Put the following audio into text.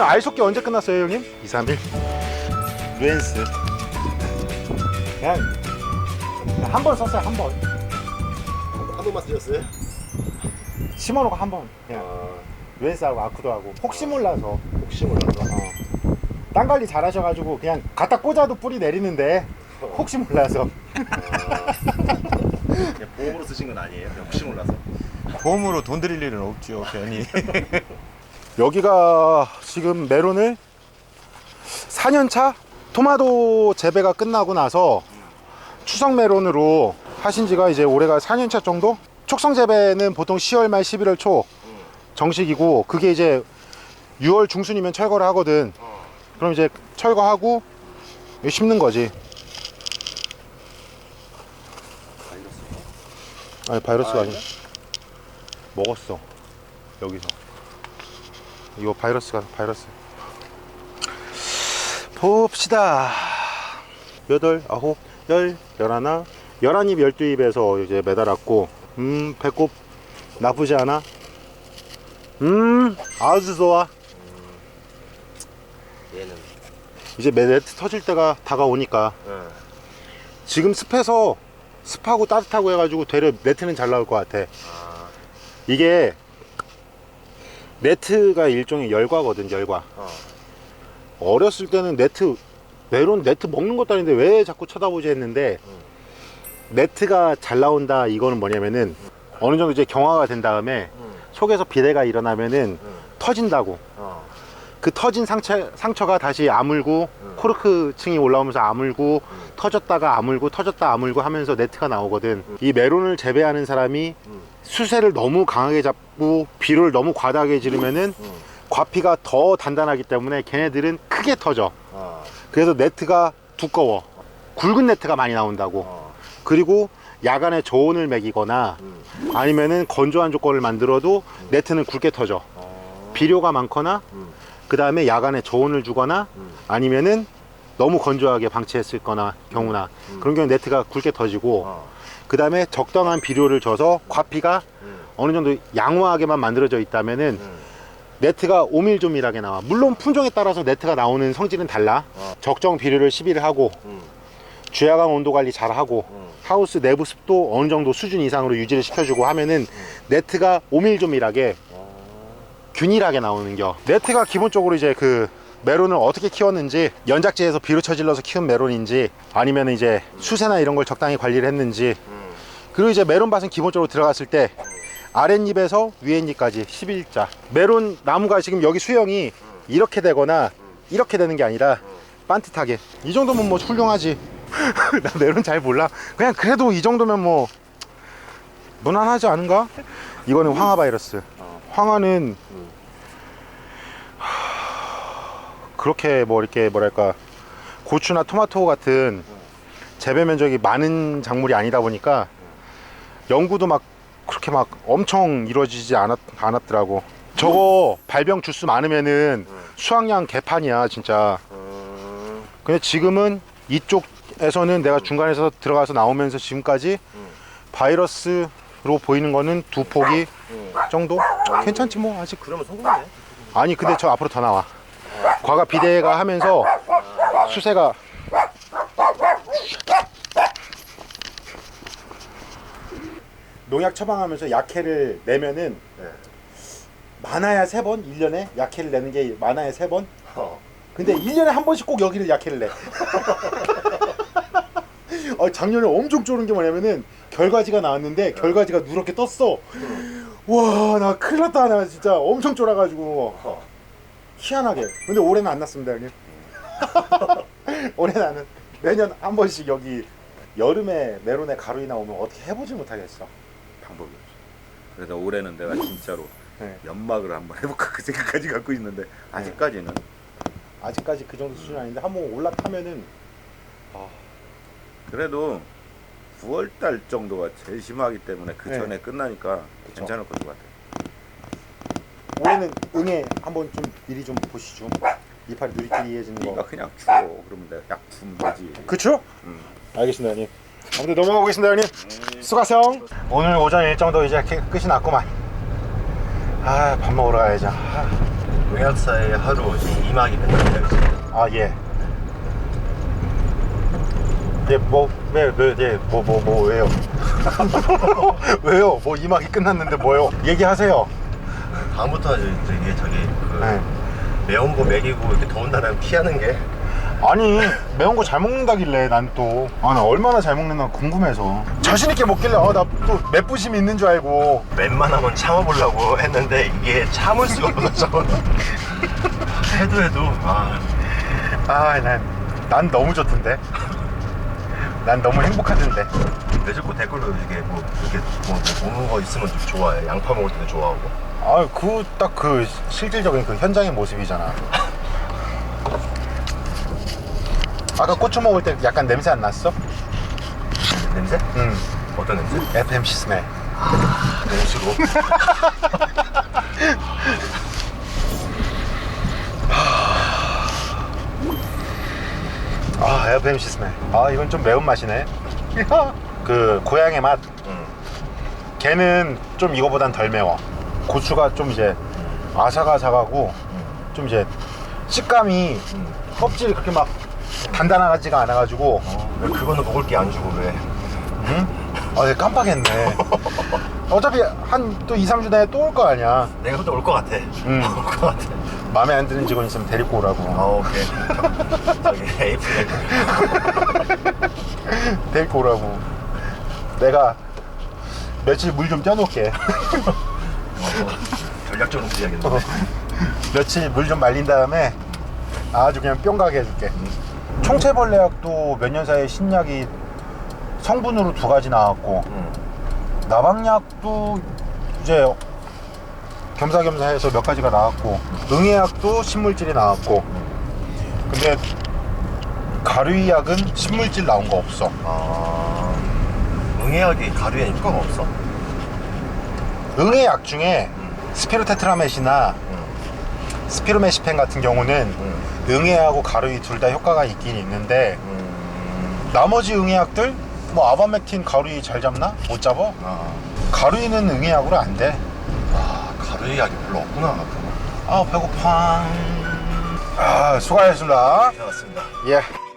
형 아이속기 언제 끝났어요 형님? 2, 3일. 루엔스. 그냥 한 번 썼어요 한번. 한 번만 쓰셨어요? 심어놓고 한번. 그냥 아, 루엔스하고 아쿠도 하고. 혹시 몰라서. 혹시 몰라서. 어. 땅 관리 잘 하셔가지고 그냥 갖다 꽂아도 뿌리 내리는데 혹시 몰라서. 그냥 보험으로 쓰신 건 아니에요? 그냥 혹시 몰라서. 보험으로 돈 드릴 일은 없죠 괜히 여기가 지금 메론을 4년차 토마토 재배가 끝나고 나서 추석 메론으로 하신 지가 이제 올해가 4년차 정도? 촉성 재배는 보통 10월 말 11월 초 정식이고 그게 이제 6월 중순이면 철거를 하거든. 그럼 이제 철거하고 심는 거지. 아니 바이러스가 아니 먹었어 여기서 이거 바이러스가 바이러스. 봅시다. 여덟 아홉 열 열하나 열한 입 열두 입에서 이제 매달았고 음 배꼽 나쁘지 않아? 음 아주 좋아. 얘는. 이제 매네트 터질 때가 다가오니까. 응. 지금 습해서 습하고 따뜻하고 해가지고 되려 네트는 잘 나올 것 같아. 아, 이게 네트가 일종의 열과거든 열과 어. 어렸을 때는 네트 메론 네트 먹는 것도 아닌데 왜 자꾸 쳐다보지 했는데 네트가 잘 나온다 이거는 뭐냐면은 어느 정도 이제 경화가 된 다음에 응. 속에서 비대가 일어나면은 응. 터진다고 어. 그 터진 상처, 상처가 다시 아물고 응. 코르크 층이 올라오면서 아물고 응. 터졌다가 아물고 터졌다 아물고 하면서 네트가 나오거든 이 메론을 재배하는 사람이 응. 수세를 너무 강하게 잡고 비료를 너무 과다하게 지르면은 응. 과피가 더 단단하기 때문에 걔네들은 크게 터져 어. 그래서 네트가 두꺼워 굵은 네트가 많이 나온다고 어. 그리고 야간에 저온을 매기거나 응. 아니면은 건조한 조건을 만들어도 네트는 굵게 터져 어. 비료가 많거나 응. 그 다음에 야간에 저온을 주거나 응. 아니면은 너무 건조하게 방치했을 거나 경우나 음. 그런 경우 네트가 굵게 터지고 어. 그 다음에 적당한 비료를 줘서 과피가 응. 어느 정도 양호하게만 만들어져 있다면은 응. 네트가 오밀조밀하게 나와 물론 품종에 따라서 네트가 나오는 성질은 달라 어. 적정 비료를 시비를 하고 응. 주야간 온도 관리 잘 하고 응. 하우스 내부 습도 어느 정도 수준 이상으로 유지를 시켜주고 하면은 네트가 오밀조밀하게 어. 균일하게 나오는겨. 네트가 기본적으로 이제 그 메론을 어떻게 키웠는지 연작지에서 비료 처질러서 키운 메론인지 아니면 이제 수세나 이런 걸 적당히 관리를 했는지. 응. 그리고 이제 메론밭은 기본적으로 들어갔을 때 아랫잎에서 위에잎까지 11자. 메론 나무가 지금 여기 수영이 이렇게 되거나 이렇게 되는 게 아니라 반듯하게. 이 정도면 뭐 훌륭하지. 나 메론 잘 몰라. 그냥 그래도 이 정도면 뭐 무난하지 않은가? 이거는 황화 바이러스. 황화는 그렇게 뭐 이렇게 뭐랄까 고추나 토마토 같은 재배 면적이 많은 작물이 아니다 보니까 연구도 막 그렇게 막 엄청 이루어지지 않았, 않았더라고 저거 발병 주스 많으면은 수확량 개판이야 진짜 음. 근데 지금은 이쪽에서는 내가 중간에서 들어가서 나오면서 지금까지 바이러스로 보이는 거는 두 포기 응. 정도? 괜찮지 뭐 아직 그러면 성공이네. 아니 근데 저 앞으로 더 나와 과가 비대가 하면서 수세가 농약 처방하면서 약해를 내면은 네. 많아야 세 번, 1년에 약해를 내는 게 많아야 세 번. 어. 근데 1년에 한 번씩 꼭 여기를 약해를 내. 어, 작년에 엄청 쪼는 게 뭐냐면은 결과지가 나왔는데 결과지가 누렇게 떴어. 와, 나 큰일 났다. 나 진짜 엄청 쫄아가지고. 어. 희한하게. 근데 올해는 안 났습니다, 형님. 올해는 안 났. 매년 한 번씩 여기 여름에 메론에 가루이 나오면 어떻게 해보지 못하겠어. 방법이 없어. 그래서 올해는 내가 진짜로 네. 연막을 한번 해볼까 그 생각까지 갖고 있는데 아직까지는 아직까지 그 정도 수준 아닌데 한 번 올라타면은 그래도 9월달 정도가 제일 심하기 때문에 그 네. 전에 끝나니까 그쵸. 괜찮을 것 같아. 올해는 응애 한번 좀 미리 좀 보시죠. 이파리 누리끼리해지는 거. 네가 그냥 줘 그러면 내가 약 주면 되지. 그쵸? 음. 알겠습니다, 형님. 아무튼 넘어가 보겠습니다, 형님. 수고하세요. 오늘 오전 일정도 이제 끝이 났구만. 아, 밥 먹으러 가야죠. 아. 농약사의 하루 이 이막이 끝납니다. 이제. 아 예. 예, 뭐, 왜, 왜, 예, 뭐, 뭐, 뭐, 왜요? 왜요? 뭐, 이막이 끝났는데 뭐요? 얘기하세요. 다음부터 이제 이게 저기 그 네. 매운 거 먹이고 이렇게 더운 날은 피하는 게 아니, 매운 거 잘 먹는다길래 난 또. 아, 나 얼마나 잘 먹는가 궁금해서. 자신 있게 먹길래, 아, 나 또 맵부심이 있는 줄 알고. 웬만하면 참아보려고 했는데 이게 참을 수가 없어서 해도 해도 아 아, 난, 난 너무 좋던데. 난 너무 행복하던데. 요즘 뭐 댓글로 이게 뭐 이렇게 뭐, 뭐 먹는 거 있으면 좀 좋아해 양파 먹을 때도 좋아하고 아, 그, 딱 그 실질적인 그 현장의 모습이잖아. 아까 고추 먹을 때 약간 냄새 안 났어? 냄새? 응. 어떤 냄새? FMC 스멜. 냉수로 아, FMC 스멜. 아, 이건 좀 매운 맛이네. 그 고향의 맛. 응. 걔는 좀 이거보단 덜 매워. 고추가 좀 이제 아삭아삭하고 좀 이제 식감이 응. 껍질이 그렇게 막 단단하지가 않아가지고 어, 왜 그거는 먹을 게 안 주고 왜 응? 아, 내가 깜빡했네. 어차피 한 또 2, 3주 내에 또 올 거 아니야. 내가 그때 올것 같아 응. 올것 같아 마음에 안 드는 직원 있으면 데리고 오라고. 아 오케이 저기 에이프릴 데리고 오라고. 내가 며칠 물좀 떼어놓을게. 전략적으로 움직여야겠네 어. 며칠 물 좀 말린 다음에 아주 그냥 뿅 가게 해줄게. 총체벌레약도 몇 년 사이에 신약이 성분으로 두 가지 나왔고 응. 나방약도 이제 겸사겸사 해서 몇 가지가 나왔고 응애약도 신물질이 나왔고 근데 가루이약은 신물질 나온 거 없어 아 응애약이 가루에 효과가 없어? 응애약 중에 스피루테트라메시나 응. 스피루메시펜 같은 경우는 응. 응애하고 가루이 둘 다 효과가 있긴 있는데 음. 나머지 응애약들 뭐 아바메틴 가루이 잘 잡나? 못 잡아? 아, 가루이는 응애약으로 안 돼. 아 가루약이 별로 없구나 아 배고파. 아 수고하셨습니다. 고생하셨습니다 예.